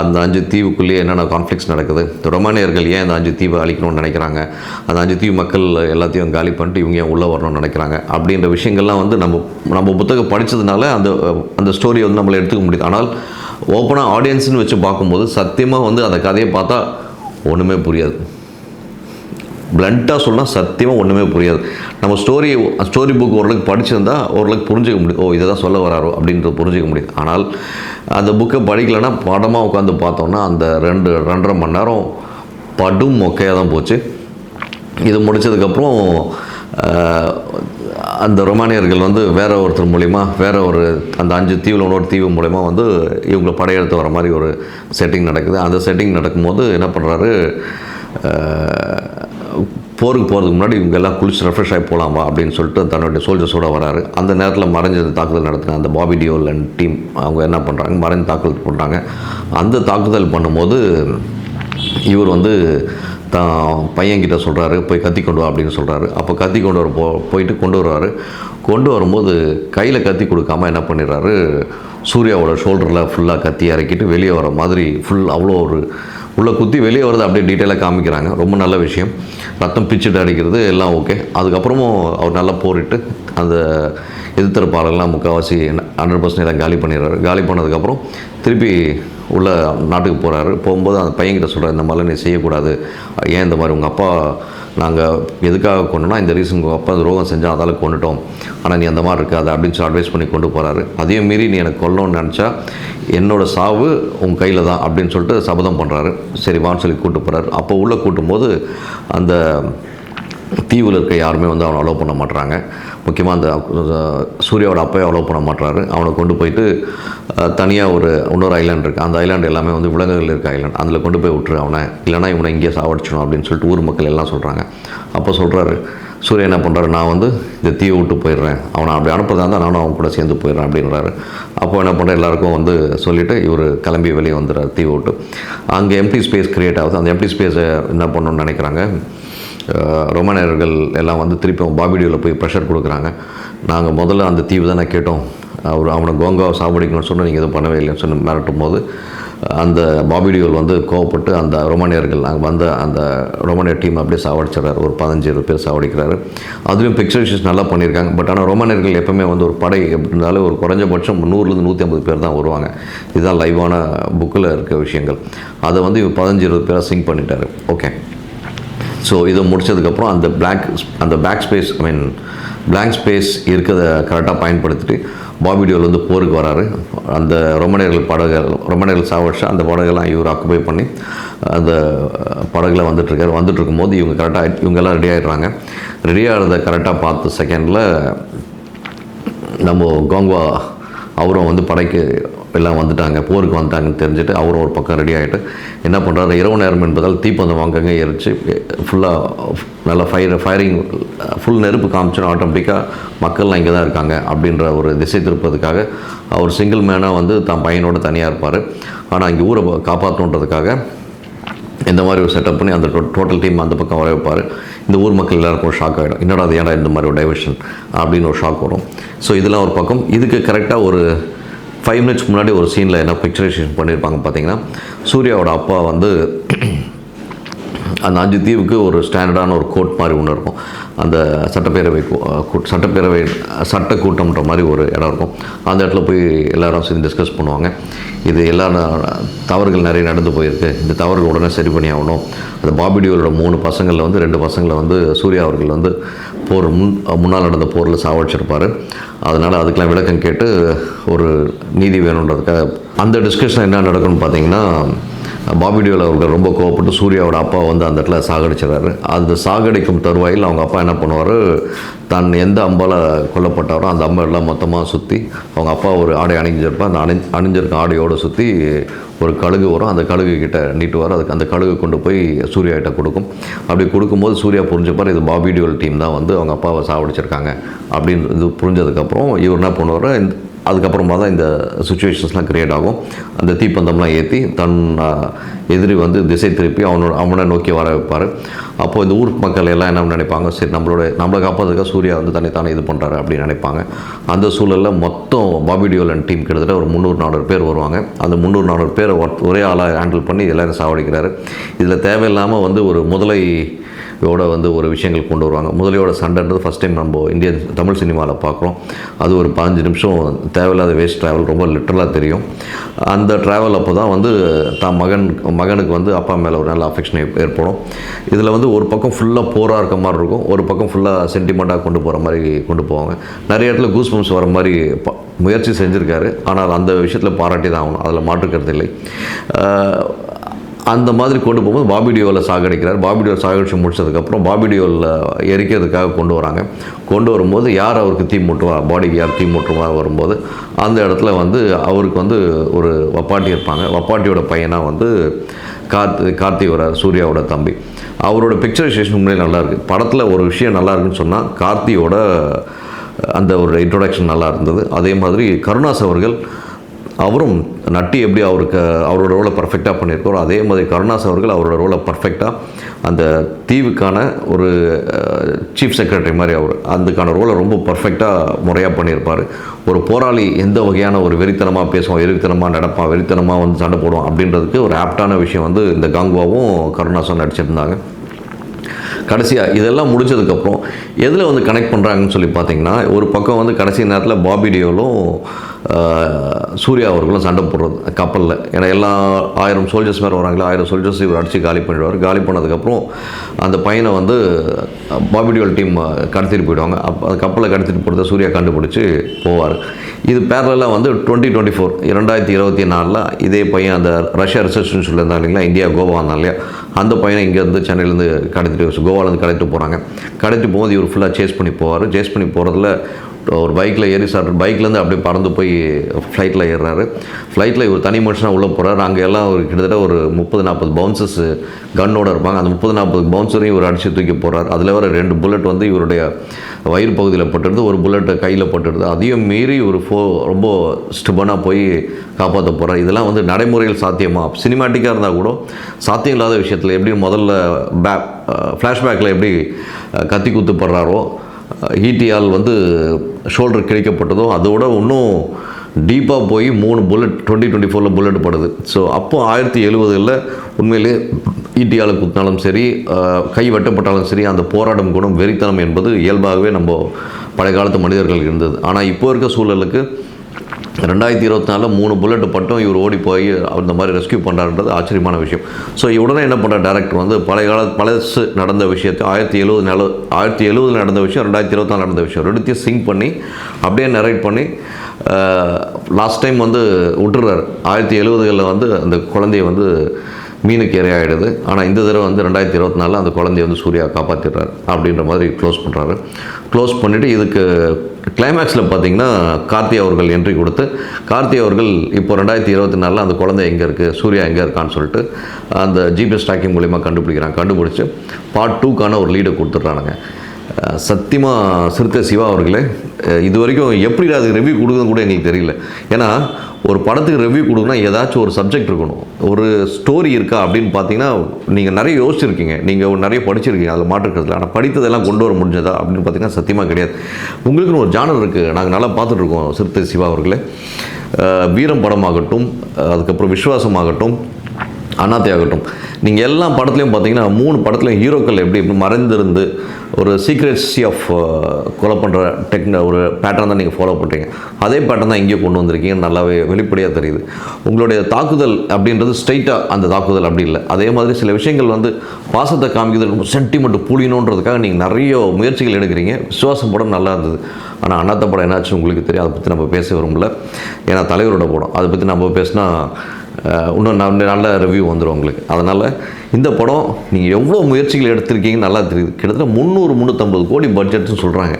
அந்த அஞ்சு தீவுக்குள்ளேயே என்னென்ன கான்ஃப்ளிக்ஸ் நடக்குது? ரொமானியர்கள் ஏன் அந்த அஞ்சு தீவை அழிக்கணும்னு நினைக்கிறாங்க? அந்த அஞ்சு தீவு மக்கள் எல்லாத்தையும் காலி பண்ணிட்டு இவங்க ஏன் உள்ளே வரணும்னு நினைக்கிறாங்க? அப்படின்ற விஷயங்கள்லாம் வந்து நம்ம நம்ம புத்தகம் படித்ததுனால அந்த அந்த ஸ்டோரியை வந்து நம்மளை எடுத்துக்க முடியுது. ஆனால் ஓப்பனாக ஆடியன்ஸ்னு வச்சு பார்க்கும்போது சத்தியமாக வந்து அந்த கதையை பார்த்தா ஒன்றுமே புரியாது. பிளண்ட்டாக சொன்னால் சத்தியமாக ஒன்றுமே புரியாது. நம்ம ஸ்டோரி ஸ்டோரி புக் ஓரளவுக்கு படிச்சிருந்தா ஓரளவுக்கு புரிஞ்சுக்க முடியும். ஓ இதை தான் சொல்ல வராரோ அப்படின்றது புரிஞ்சிக்க முடியும். ஆனால் அந்த புக்கை படிக்கலைன்னா படமாக உட்காந்து பார்த்தோம்னா அந்த ரெண்டு ரெண்டரை மணி நேரம் படும் மொக்கையாக தான் போச்சு. இது முடிச்சதுக்கப்புறம் அந்த ரொமானியர்கள் வந்து வேற ஒருத்தர் மூலிமா வேற ஒரு அந்த அஞ்சு தீவில் ஒரு தீவு மூலிமா வந்து இவங்களை படையெடுத்து வர மாதிரி ஒரு செட்டிங் நடக்குது. அந்த செட்டிங் நடக்கும்போது என்ன பண்ணுறாரு போருக்கு போகிறதுக்கு முன்னாடி இவங்க எல்லாம் குளிச்சு ரெஃப்ரெஷ் ஆகி போகலாமா அப்படின்னு சொல்லிட்டு தன்னுடைய சோல்ஜர்ஸோடு வராரு. அந்த நேரத்தில் மறைஞ்ச தாக்குதல் நடத்தின அந்த பாபி டியோல் அண்ட் டீம் அவங்க என்ன பண்ணுறாங்க மறைஞ்சு தாக்குதல் பண்ணுறாங்க அந்த தாக்குதல் பண்ணும்போது இவர் வந்து தான் பையன்கிட்ட சொல்கிறாரு போய் கத்தி கொண்டு வா அப்படின்னு சொல்கிறாரு அப்போ கத்தி கொண்டு வர போ போயிட்டு கொண்டு வருவார். கொண்டு வரும்போது கையில் கத்தி கொடுக்காம என்ன பண்ணிடுறாரு? சூர்யாவோட ஷோல்டரில் ஃபுல்லாக கத்தி இறக்கிட்டு வெளியே வர மாதிரி ஃபுல் அவ்வளோ ஒரு உள்ளே குத்தி வெளியே வரது அப்படியே டீட்டெயிலாக காமிக்கிறாங்க. ரொம்ப நல்ல விஷயம். ரத்தம் பிச்சுட்டு அடிக்கிறது எல்லாம் ஓகே அதுக்கப்புறமும் அவர் நல்லா போரிட்டு அந்த எதிர்த்தரப்பாளர்லாம் முக்கால்வாசி ஹண்ட்ரட் பர்சன்ட் எல்லாம் காலி பண்ணிடுறாரு. காலி பண்ணதுக்கப்புறம் திருப்பி உள்ள நாட்டுக்கு போகிறாரு போகும்போது அந்த பையன்கிட்ட சொல்கிறார் இந்த மாதிரிலாம் நீ செய்யக்கூடாது. ஏன் இந்த மாதிரி உங்கள் அப்பா நாங்கள் எதுக்காக கொண்டோம்னா இந்த ரீசன் உங்கள் அப்பா துரோகம் செஞ்சால் அதால் கொண்டுட்டோம். ஆனால் நீ அந்த மாதிரி இருக்காது அப்படின்னு சொல்லி அட்வைஸ் பண்ணி கொண்டு போகிறாரு அதையும் மீறி நீ எனக்கு கொல்லணும்னு நினச்சா என்னோட சாவு உன் கையில் தான் அப்படின்னு சொல்லிட்டு சபதம் பண்ணுறாரு சரி வான்னு சொல்லி கூப்பிட்டு போகிறாரு அப்போ உள்ளே கூட்டும்போது அந்த தீவில் இருக்க யாருமே வந்து அவனை அலோவ் பண்ண மாட்டுறாங்க முக்கியமாக அந்த சூர்யாவோட அப்பையை அலோவ் பண்ண மாட்டுறாரு அவனை கொண்டு போயிட்டு தனியாக ஒரு இன்னொரு ஐலாண்ட் இருக்குது அந்த ஐலாண்டு எல்லாமே வந்து விலங்குகள் இருக்க ஐலாண்ட் அதில் கொண்டு போய் விட்டுரு அவனை. இல்லைனா இவனை இங்கேயே சாவடிச்சிடும் அப்படின்னு சொல்லிட்டு ஊர் மக்கள் எல்லாம் சொல்கிறாங்க அப்போ சொல்கிறாரு சூர்யா என்ன பண்ணுறாரு நான் வந்து இந்த தீவை விட்டு போயிடுறேன். அவனை அப்படி அனுப்புறதா இருந்தால் நானும் அவன் கூட சேர்ந்து போயிடுறேன் அப்படின்றாரு. அப்போ என்ன பண்ணுற எல்லாருக்கும் வந்து சொல்லிவிட்டு இவர் கிளம்பி வெளியே வந்துடுறாரு தீவை விட்டு. அங்கே எம்டி ஸ்பேஸ் க்ரியேட் ஆகுது. அந்த எம்டி ஸ்பேஸை என்ன பண்ணணும்னு நினைக்கிறாங்க? ரோமானியர்கள் எல்லாம் வந்து திருப்பியும் பாபிடியோவில் போய் ப்ரெஷர் கொடுக்குறாங்க. நாங்கள் முதல்ல அந்த தீவு தானே கேட்டோம். அவர் அவனை கோங்காவை சாவடிக்கணும்னு சொன்னால் நீங்கள் எதுவும் பண்ணவே இல்லைன்னு சொன்ன மிரட்டும் போது அந்த பாபிடியோல் வந்து கோவப்பட்டு அந்த ரொமானியர்கள் அங்கே வந்த அந்த ரொமானியர் டீம் அப்படியே சாவடிச்சிடறாரு. ஒரு பதினஞ்சு பேர் சாவடிக்கிறாரு. அதுலேயும் பிக்சரைசேஷன் நல்லா பண்ணியிருக்காங்க. பட் ஆனால் ரொமானியர்கள் எப்பவுமே வந்து ஒரு படை எப்படினாலும் ஒரு குறைஞ்சபட்சம் நூறுலேருந்து நூற்றி ஐம்பது பேர் தான் வருவாங்க. இதுதான் லைவான புக்கில் இருக்க விஷயங்கள். அதை வந்து இவர் பதினஞ்சு இருபது பேராக சிங்க் பண்ணிட்டாரு. ஓகே ஸோ இதை முடிச்சதுக்கப்புறம் அந்த பிளாக் அந்த back space I mean blank space இருக்கிறத கரெக்டாக பயன்படுத்திட்டு பாபி டியோல் வந்து போருக்கு வராரு. அந்த ரொமனியர்கள் படகுகள் ரொமனியர்கள் சாவடிச்சு அந்த படகுலாம் இவர் ஆக்குபை பண்ணி அந்த படகுல வந்துட்டுருக்காரு. வந்துட்டு இருக்கும்போது இவங்க கரெக்டாக இவங்கெல்லாம் ரெடி ஆகிடுறாங்க ரெடி ஆகிறத கரெக்டாக பார்த்த செகண்டில் நம்ம கோங்குவா அவரும் வந்து படைக்கு எல்லாம் வந்துட்டாங்க போருக்கு வந்துட்டாங்கன்னு தெரிஞ்சுட்டு அவர் ஒரு பக்கம் ரெடி ஆகிட்டு என்ன பண்ணுறாரு இரவு நேரம் என்பதால் தீப்பந்தம் வாங்கங்க எரிச்சு ஃபுல்லாக நல்லா ஃபயர் ஃபயரிங் ஃபுல் நெருப்பு காமிச்சோன்னா ஆட்டோமேட்டிக்காக மக்கள்லாம் இங்கே தான் இருக்காங்க அப்படின்ற ஒரு திசை திருப்பதுக்காக அவர் சிங்கிள் மேனாக வந்து தான் பையனோட தனியாக இருப்பார். ஆனால் இங்கே ஊரை காப்பாற்றணுன்றதுக்காக இந்த மாதிரி ஒரு செட்டப் பண்ணி அந்த டோட்டல் டீம் அந்த பக்கம் வர வைப்பார். இந்த ஊர் மக்கள் எல்லாருக்கும் ஷாக் ஆகிடும் என்னடா அது ஏன்டா இந்த மாதிரி ஒரு டைவர்ஷன் அப்படின்னு ஒரு ஷாக் வரும். ஸோ இதெல்லாம் ஒரு பக்கம். இதுக்கு கரெக்டாக ஒரு ஃபைவ் மினிட்ஸ் முன்னாடி ஒரு சீனில் என்ன பிக்சரைசேஷன் பண்ணியிருப்பாங்க பார்த்தீங்கன்னா? சூர்யாவோட அப்பா வந்து அந்த அஞ்சு தீவுக்கு ஒரு ஸ்டாண்டர்டான ஒரு கோர்ட் மாதிரி ஒன்று இருக்கும். அந்த சட்டப்பேரவை சட்டப்பேரவை சட்ட கூட்டம்ன்ற மாதிரி ஒரு இடம் இருக்கும். அந்த இடத்துல போய் எல்லாரும் சேர்ந்து டிஸ்கஸ் பண்ணுவாங்க. இது எல்லா தவறுகள் நிறைய நடந்து போயிருக்கு. இந்த தவறுகள் உடனே சரி பண்ணி ஆகணும். அந்த பாபிடியோட மூணு பசங்களில் வந்து ரெண்டு பசங்களை வந்து சூர்யா அவர்கள் வந்து போர் முன் முன்னால் நடந்த போரில் சாவடிச்சிருப்பார். அதனால் அதுக்கெலாம் விளக்கம் கேட்டு ஒரு நீதி வேணுன்றதுக்காக அந்த டிஸ்கஷன் என்ன நடக்கும்னு பார்த்தீங்கன்னா பாபி டியோல் அவர்கள் ரொம்ப கோவப்பட்டு சூர்யாவோட அப்பா வந்து அந்த இடத்துல சாகடிச்சிடறாரு. அந்த சாகடிக்கும் தருவாயில் அவங்க அப்பா என்ன பண்ணுவார்? தான் எந்த அம்பால் கொல்லப்பட்டாரோ அந்த அம்பை எல்லாம் மொத்தமாக சுற்றி அவங்க அப்பா ஒரு ஆடை அணிஞ்சிருப்பா அந்த அணி அணிஞ்சிருக்க ஆடையோடு சுற்றி ஒரு கழுகு வரும். அந்த கழுகு கிட்ட நீட்டுவார். அதுக்கு அந்த கழுகு கொண்டு போய் சூர்யா கிட்ட கொடுக்கும். அப்படி கொடுக்கும்போது சூர்யா புரிஞ்சுப்பார் இது பாபி டியோல் டீம் தான் வந்து அவங்க அப்பாவை சாவடிச்சிருக்காங்க அப்படின்னு இது புரிஞ்சதுக்கப்புறம் இவர் என்ன பண்ணுவார்? அதுக்கப்புறமா தான் இந்த சுச்சுவேஷன்ஸ்லாம் க்ரியேட் ஆகும். அந்த தீப்பந்தம்லாம் ஏற்றி தன் எதிரி வந்து திசை திருப்பி அவனோட அவனை நோக்கி வர வைப்பார். அப்போது இந்த ஊர் மக்கள் எல்லாம் என்ன நினைப்பாங்க? சரி நம்மளோட நம்மளை காப்பாற்றுக்காக சூர்யா வந்து தன்னை தானே இது பண்ணுறாரு அப்படின்னு நினைப்பாங்க. அந்த சூழலில் மொத்தம் பாபி டியோலன் டீம் கிட்டத்தட்ட ஒரு முந்நூறு நானூறு பேர் வருவாங்க. அந்த முந்நூறு நானூறு பேரை ஒரே ஆளாக ஹேண்டில் பண்ணி எல்லாரும் சாவடிக்கிறாரு. இதில் தேவையில்லாமல் வந்து ஒரு முதலை யோட வந்து ஒரு விஷயங்கள் கொண்டு வருவாங்க. முதலியோட சண்டைன்றது ஃபஸ்ட் டைம் நம்ம இந்தியன் தமிழ் சினிமாவில் பார்க்குறோம் அது ஒரு பதினஞ்சு நிமிஷம் தேவையில்லாத வேஸ்ட் ட்ராவல் ரொம்ப லிட்டரலாக தெரியும். அந்த ட்ராவல் அப்போ தான் வந்து தான் மகன் மகனுக்கு வந்து அப்பா மேலே ஒரு நல்ல அஃபெக்ஷன் ஏற்படும். இதில் வந்து ஒரு பக்கம் ஃபுல்லாக போராக இருக்க மாதிரி இருக்கும். ஒரு பக்கம் ஃபுல்லாக சென்டிமெண்ட்டாக கொண்டு போகிற மாதிரி கொண்டு போவாங்க. நிறைய இடத்துல கூஸ் பம்ப்ஸ் வர மாதிரி ப- முயற்சி செஞ்சுருக்காரு. ஆனால் அந்த விஷயத்தில் பாராட்டி தான் ஆகணும். அதில் மாற்றுக்கிறது இல்லை. அந்த மாதிரி கொண்டு போகும்போது பாபிடியோவில் சாகடிக்கிறார். பாபிடியோ சாகடிச்சு முடிச்சதுக்கப்புறம் பாபிடியோவில் எரிக்கிறதுக்காக கொண்டு வராங்க. கொண்டு வரும்போது யார் அவருக்கு தீ மூட்டுவா? பாடிக்கு யார் தீ மூட்டுவா வரும்போது அந்த இடத்துல வந்து அவருக்கு வந்து ஒரு வப்பாட்டி இருப்பாங்க. வப்பாட்டியோட பையனாக வந்து கார்த்தி கார்த்தி வரார் சூர்யாவோட தம்பி. அவரோட பிக்சரைசேஷன் உண்மையிலே நல்லா நல்லாயிருக்கு. படத்தில் ஒரு விஷயம் நல்லா இருக்குன்னு சொன்னால் கார்த்தியோட அந்த ஒரு இன்ட்ரொடக்ஷன் நல்லா இருந்தது. அதே மாதிரி கருணாஸ் அவர்கள் அவரும் நட்டி எப்படி அவருக்கு அவரோட ரோலை பர்ஃபெக்டாக பண்ணியிருக்காரோ அதே மாதிரி கருணாஸ் அவர்கள் அவரோட ரோலை பர்ஃபெக்டாக அந்த தீவுக்கான ஒரு சீஃப் செக்ரட்டரி மாதிரி அவர் அதுக்கான ரோலை ரொம்ப பர்ஃபெக்டாக முறையாக பண்ணியிருப்பார். ஒரு போராளி எந்த வகையான ஒரு வெறித்தனமாக பேசுவான் வெறித்தனமாக நடப்பான் வெறித்தனமாக வந்து சண்டை போடுவான் அப்படின்றதுக்கு ஒரு ஆப்டான விஷயம் வந்து இந்த கங்குவாவும் கருணாசும் நடிச்சிருந்தாங்க. கடைசியாக இதெல்லாம் முடிஞ்சதுக்கப்புறம் எதில் வந்து கனெக்ட் பண்ணுறாங்கன்னு சொல்லி பார்த்தீங்கன்னா ஒரு பக்கம் வந்து கடைசி நேரத்தில் பாபி டியோலும் சூர்யா அவர்களும் சண்டை போடுறது கப்பலில். ஏன்னா எல்லா ஆயிரம் சோல்ஜர்ஸ் மேலே வராங்களே ஆயிரம் சோல்ஜர்ஸ் இவர் அடித்து காலி பண்ணிடுவார். காலி பண்ணதுக்கப்புறம் அந்த பையனை வந்து பாபிடியோல் டீம் கடத்திட்டு போயிடுவாங்க. அப்போ அந்த கப்பலை கடத்திட்டு போகிறத சூர்யா கண்டுபிடிச்சி போவார். இது பேரலாக வந்து டுவெண்ட்டி டுவெண்ட்டி ஃபோர் இரண்டாயிரத்தி இருபத்தி நாலில் இதே பையன் அந்த ரஷ்யா ரிசர்ச்னு சொல்லியிருந்தாங்க இல்லைங்களா? இந்தியா கோவா வந்தான் இல்லையா? அந்த பையனை இங்கேருந்து சென்னையிலேருந்து கடத்திட்டு கோவாலேருந்து கடத்திட்டு போகிறாங்க கடத்திட்டு போகும்போது இவர் ஃபுல்லாக சேஸ் பண்ணி போவார். சேஸ் பண்ணி போகிறதுல ஒரு பைக்கில் ஏறி சார் பைக்லேருந்து அப்படியே பறந்து போய் ஃப்ளைட்டில் ஏறுறாரு. ஃப்ளைட்டில் இவர் தனி மனுஷனாக உள்ளே போகிறார் அங்கே எல்லாம் ஒரு கிட்டத்தட்ட ஒரு முப்பது நாற்பது பவுன்சஸ் கன்னோடு இருப்பாங்க. அந்த முப்பது நாற்பது பவுன்சரையும் இவர் அடித்து தூக்கி போகிறார் அதில் வர ரெண்டு புல்லட் வந்து இவருடைய வயிறு பகுதியில் பட்டுடுது. ஒரு புல்லட் கையில் பட்டுடுது. அதையும் மீறி ஒரு ஃபோ ரொம்ப ஸ்டிபனாக போய் காப்பாற்ற போகிறார் இதெல்லாம் வந்து நடைமுறையில் சாத்தியமாக சினிமாட்டிக்காக இருந்தால் கூட சாத்தியம் இல்லாத விஷயத்தில் எப்படி முதல்ல பே ஃப்ளாஷ்பேக்கில் எப்படி கத்தி குத்துப்படுறாரோ ஈட்டியால் வந்து ஷோல்டர் கிழிக்கப்பட்டதோ அதோட இன்னும் டீப்பாக போய் மூணு புல்லட் டுவெண்ட்டி டுவெண்ட்டி ஃபோரில் புல்லட் படுது. ஸோ அப்போ ஆயிரத்தி எழுபதுகளில் உண்மையிலே ஈட்டியால் குத்தினாலும் சரி கை வெட்டப்பட்டாலும் சரி அந்த போராடும் குணம் வெறித்தனம் என்பது இயல்பாகவே நம்ம பழைய காலத்து மனிதர்களுக்கு இருந்தது. ஆனால் இப்போ இருக்க சூழலுக்கு ரெண்டாயிரத்தி இருபத்தி நாலில் மூணு புல்லட் பட்டும் இவர் ஓடி போய் அந்த மாதிரி ரெஸ்கியூ பண்ணுறாருன்றது ஆச்சரியமான விஷயம். ஸோ உடனே என்ன பண்ணுற டேரக்டர் வந்து பழைய கால பழசு நடந்த விஷயத்தை ஆயிரத்தி எழுபது நாலு ஆயிரத்தி எழுபதில் நடந்த விஷயம் ரெண்டாயிரத்தி இருபத்தி நாலு நடந்த விஷயம் ரெண்டுத்தையும் சிங்க் பண்ணி அப்படியே நரேட் பண்ணி லாஸ்ட் டைம் வந்து விட்டுறாரு. ஆயிரத்தி எழுபதுகளில் வந்து அந்த குழந்தைய வந்து மீனுக்கு இரையாயிடுது. ஆனால் இந்த தடவை வந்து ரெண்டாயிரத்தி இருபத்தி நாலில் அந்த குழந்தைய வந்து சூர்யா காப்பாற்றிடுறாரு அப்படின்ற மாதிரி க்ளோஸ் பண்ணுறாரு க்ளோஸ் பண்ணிவிட்டு இதுக்கு கிளைமேக்ஸில் பார்த்தீங்கன்னா கார்த்தி அவர்கள் என்ட்ரி கொடுத்து கார்த்தி அவர்கள் இப்போ ரெண்டாயிரத்தி இருபத்தி நாலில் அந்த குழந்தை எங்கே இருக்குது சூர்யா எங்கே இருக்கான்னு சொல்லிட்டு அந்த ஜிபிஎஸ் ட்ராக்கிங் மூலிமா கண்டுபிடிக்கிறாங்க. கண்டுபிடிச்சி பார்ட் டூக்கான ஒரு லீடை கொடுத்துட்றானுங்க. சத்தியமாக சிறுத்தை சிவா அவர்களே இது வரைக்கும் எப்படி அது ரிவ்யூ கொடுக்குதுன்னு கூட எங்களுக்கு தெரியல. ஏன்னா ஒரு படத்துக்கு ரிவ்யூ கொடுக்கணும்னா ஏதாச்சும் ஒரு சப்ஜெக்ட் இருக்கணும். ஒரு ஸ்டோரி இருக்கா அப்படின்னு பார்த்தீங்கன்னா நீங்கள் நிறைய யோசிச்சிருக்கீங்க. நீங்கள் நிறைய படிச்சிருக்கீங்க அதில் மாற்றுக்கிறதுல ஆனால் படித்ததெல்லாம் கொண்டு வர முடிஞ்சதா அப்படின்னு பார்த்தீங்கன்னா சத்தியமாக கிடையாது. உங்களுக்குன்னு ஒரு ஜானர் இருக்குது நாங்கள் நல்லா பார்த்துட்ருக்கோம் சிறுத்தை சிவா அவர்களே. வீரம் படமாகட்டும் அதுக்கப்புறம் விஸ்வாசமாகட்டும் அண்ணாத்தை ஆகட்டும். நீங்கள் எல்லா படத்துலையும் பார்த்தீங்கன்னா மூணு படத்துலையும் ஹீரோக்கள் எப்படி எப்படி மறைந்திருந்து ஒரு சீக்ரெட்ஸி ஆஃப் கொலை பண்ணுற டெக்ன ஒரு பேட்டர்ன் தான் நீங்கள் ஃபாலோ பண்ணுறீங்க அதே பேட்டர்ன் தான் இங்கேயும் கொண்டு வந்திருக்கீங்க. நல்லாவே வெளிப்படையாக தெரியுது. உங்களுடைய தாக்குதல் அப்படின்றது ஸ்ட்ரைட்டாக அந்த தாக்குதல் அப்படி இல்லை. அதே மாதிரி சில விஷயங்கள் வந்து பாசத்தை காமிக்கிறது சென்டிமெண்ட் புளியணுன்றதுக்காக நீங்கள் நிறைய முயற்சிகள் எடுக்கிறீங்க. விசுவாசம் படம் நல்லா இருந்தது. ஆனால் அண்ணாத்த படம் என்னாச்சு உங்களுக்கு தெரியும்? அதை பற்றி நம்ம பேச விரும்பல. ஏன்னா தலைவரோட படம். அதை பற்றி நம்ம பேசினா இன்னும் நல்ல நல்ல ரிவ்யூ வந்துடும் உங்களுக்கு. அதனால் இந்த படம் நீங்கள் எவ்வளோ முயற்சிகள் எடுத்திருக்கீங்க நல்லா தெரியுது. கிட்டத்தட்ட முந்நூறு முந்நூற்றம்பது கோடி பட்ஜெட்னு சொல்கிறாங்க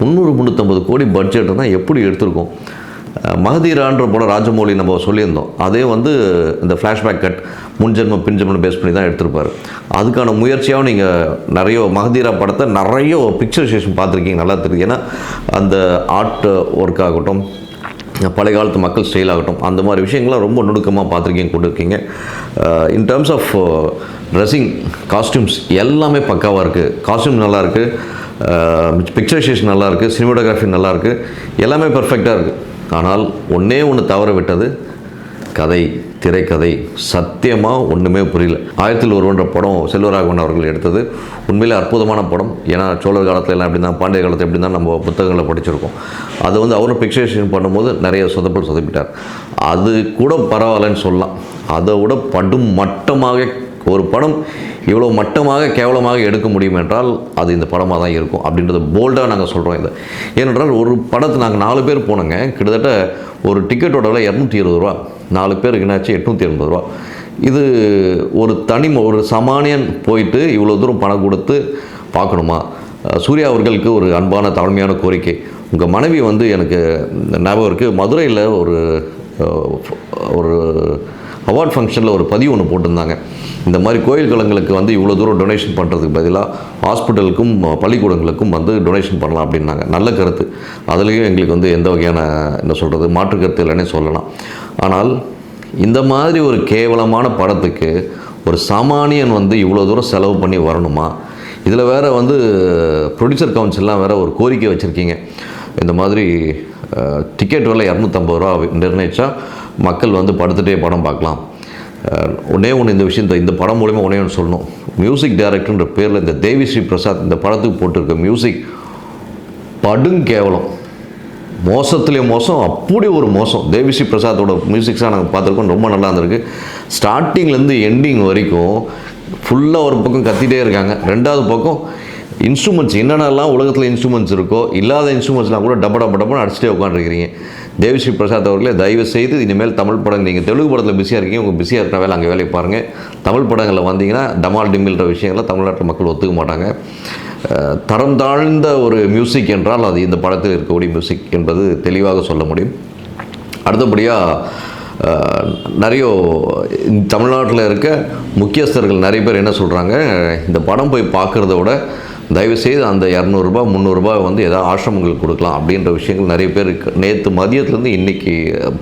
முந்நூறு முந்நூற்றம்பது கோடி பட்ஜெட்னா எப்படி எடுத்திருக்கோம்? மகதீரான்ற படம் ராஜமௌழி நம்ம சொல்லியிருந்தோம். அதே வந்து இந்த ஃப்ளாஷ்பேக் கட் முன்ஜென்ம பின்ஜென்மம் பேஸ் பண்ணி தான் எடுத்திருப்பாரு. அதுக்கான முயற்சியாகவும் நீங்கள் நிறைய மகதீரா படத்தை நிறைய பிக்சரைசேஷன் பார்த்துருக்கீங்க நல்லா தெரியுது. ஏன்னா அந்த ஆர்ட் ஒர்க் ஆகட்டும் பழைய காலத்து மக்கள் ஸ்டைல் ஆகட்டும். அந்த மாதிரி விஷயங்கள்லாம் ரொம்ப நுணுக்கமாக பார்த்துருக்கீங்க கொண்டு இருக்கீங்க in terms of dressing costumes எல்லாமே பக்காவாக இருக்குது காஸ்டியூம் நல்லாயிருக்கு பிக்சரைசேஷன் நல்லாயிருக்கு இருக்குது நல்லாயிருக்கு நல்லா இருக்குது எல்லாமே பர்ஃபெக்டாக இருக்குது ஆனால் ஒன்றே ஒன்று தவற விட்டது. கதை திரைக்கதை சத்தியமாக ஒன்றுமே புரியல. ஆயிரத்தில் ஒருவன்ற படம் செல்வராகவன் அவர்கள் எடுத்தது. உண்மையிலே அற்புதமான படம். ஏன்னா சோழர் காலத்தில் எல்லாம் எப்படி தான் பாண்டிய காலத்தில் எப்படி தான் நம்ம புத்தகங்களை படிச்சிருக்கோம். அது வந்து அவரும் பிக்சரேஷன் பண்ணும்போது நிறைய சொதப்பல் சொதப்பிட்டார். அது கூட பரவாயில்லன்னு சொல்லலாம். அதை விட படும் மட்டமாக ஒரு படம் இவ்வளோ மட்டமாக கேவலமாக எடுக்க முடியும் என்றால் அது இந்த படமாக தான் இருக்கும் அப்படின்றத போல்டாக நாங்கள் சொல்கிறோம் இதை. ஏனென்றால் ஒரு படத்தை நாங்கள் நாலு பேர் போனோங்க. கிட்டத்தட்ட ஒரு டிக்கெட்டோட விலை இரநூத்தி இருபது ரூபா. நாலு பேருக்கு என்னாச்சு? எட்நூற்றி எண்பது ரூபா. இது ஒரு தனி ஒரு சமானியன் போயிட்டு இவ்வளோ தூரம் பணம் கொடுத்து பார்க்கணுமா? சூர்யா அவர்களுக்கு ஒரு அன்பான தாழ்மையான கோரிக்கை. உங்கள் மனைவி வந்து எனக்கு ஞாபகம் இருக்குது மதுரையில் ஒரு ஒரு அவார்ட் ஃபங்க்ஷனில் ஒரு பதிவு ஒன்று போட்டிருந்தாங்க. இந்த மாதிரி கோயில் கலங்களுக்கு வந்து இவ்வளோ தூரம் டொனேஷன் பண்ணுறதுக்கு பதிலாக ஹாஸ்பிட்டலுக்கும் பள்ளிக்கூடங்களுக்கும் வந்து டொனேஷன் பண்ணலாம் அப்படின்னாங்க. நல்ல கருத்து. அதுலேயும் எங்களுக்கு வந்து எந்த வகையான என்ன சொல்கிறது மாற்று கருத்து இல்லைன்னே சொல்லலாம். ஆனால் இந்த மாதிரி ஒரு கேவலமான படத்துக்கு ஒரு சாமானியன் வந்து இவ்வளோ தூரம் செலவு பண்ணி வரணுமா? இதில் வேறு வந்து ப்ரொடியூசர் கவுன்சில்லாம் வேற ஒரு கோரிக்கை வச்சுருக்கீங்க. இந்த மாதிரி டிக்கெட் விலை இரநூத்தம்பது ரூபா நிர்ணயிச்சா மக்கள் வந்து படுத்துகிட்டே படம் பார்க்கலாம். அஹ், ஒன்று இந்த விஷயத்த இந்த படம் மூலிமா ஒன்றே ஒன்று சொல்லணும். மியூசிக் டைரக்டர்ன்ற பேரில் இந்த தேவி ஸ்ரீ பிரசாத் இந்த படத்துக்கு போட்டிருக்க மியூசிக் படும் கேவலம். மோசத்துலேயே மோசம் அப்படி ஒரு மோசம். தேவிஸ்ரீ பிரசாத்தோட மியூசிக்ஸாக நாங்கள் பார்த்துருக்கோம் ரொம்ப நல்லா இருந்திருக்கு. ஸ்டார்டிங்லேருந்து எண்டிங் வரைக்கும் ஃபுல்லாக ஒரு பக்கம் கத்திகிட்டே இருக்காங்க. ரெண்டாவது பக்கம் இன்ஸ்ட்ருமெண்ட்ஸ் என்னென்னலாம் உலகத்தில் இன்ஸ்ட்ருமெண்ட்ஸ் இருக்கோ இல்லாத இன்ஸ்ட்ருமெண்ட்ஸ்லாம் கூட டப்ப டப்ப டப்பன்னு அடிச்சுட்டே உட்காந்துருக்கிறீங்க தேவிஸ்ரீ பிரசாத் அவர்களே தயவு செய்து இனிமேல் தமிழ் படம் நீங்கள் தெலுங்கு படத்தில் பிஸியாக இருக்கீங்க உங்கள் பிஸியாக இருக்கிற வேலை அங்கே வேலையை பாருங்கள் தமிழ் படங்களில் வந்தீங்கன்னா டமால் டிம்மில்ற விஷயங்களை தமிழ்நாட்டு மக்கள் ஒத்துக்க மாட்டாங்க. தரம் தாழ்ந்த ஒரு மியூசிக் என்றால் அது இந்த படத்தில் இருக்கக்கூடிய மியூசிக் என்பது தெளிவாக சொல்ல முடியும். அடுத்தபடியாக நிறைய தமிழ்நாட்டில் இருக்க முக்கியஸ்தர்கள் நிறைய பேர் என்ன சொல்கிறாங்க இந்த படம் போய் பார்க்குறத விட தயவுசெய்து அந்த இரநூறுபா முந்நூறுரூபா வந்து ஏதாவது ஆசிரமங்களுக்கு கொடுக்கலாம் அப்படின்ற விஷயங்கள் நிறைய பேர் நேற்று மதியத்துலேருந்து இன்றைக்கி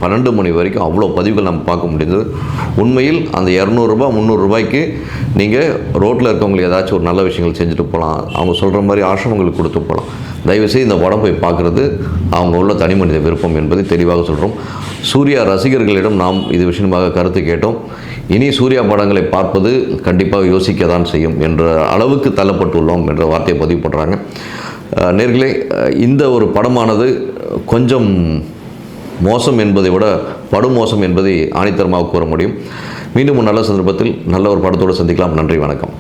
பன்னெண்டு மணி வரைக்கும் அவ்வளோ பதிவுகள் நம்ம பார்க்க முடிஞ்சது உண்மையில் அந்த இரநூறுபா முந்நூறுரூபாய்க்கு நீங்கள் ரோட்டில் இருக்கவங்களுக்கு ஏதாச்சும் ஒரு நல்ல விஷயங்கள் செஞ்சுட்டு போகலாம். அவங்க சொல்கிற மாதிரி ஆசிரமங்களுக்கு கொடுத்து போகலாம். தயவுசெய்து இந்த படம் போய் பார்க்குறது அவங்க உள்ள தனி மனித விருப்பம் என்பதை தெளிவாக சொல்கிறோம் சூர்யா ரசிகர்களிடம் நாம் இது விஷயமாக கருத்து கேட்டோம். இனி சூர்யா படங்களை பார்ப்பது கண்டிப்பாக யோசிக்க தான் செய்யும் என்ற அளவுக்கு தள்ளப்பட்டுள்ளோம் என்ற வார்த்தையை பதிவு பண்ணுறாங்க நேர்களே இந்த ஒரு படமானது கொஞ்சம் மோசம் என்பதை விட படுமோசம் என்பதை ஆணித்தரமாக கூற முடியும். மீண்டும் ஒரு நல்ல சந்தர்ப்பத்தில் நல்ல ஒரு படத்தோடு சந்திக்கலாம். நன்றி வணக்கம்.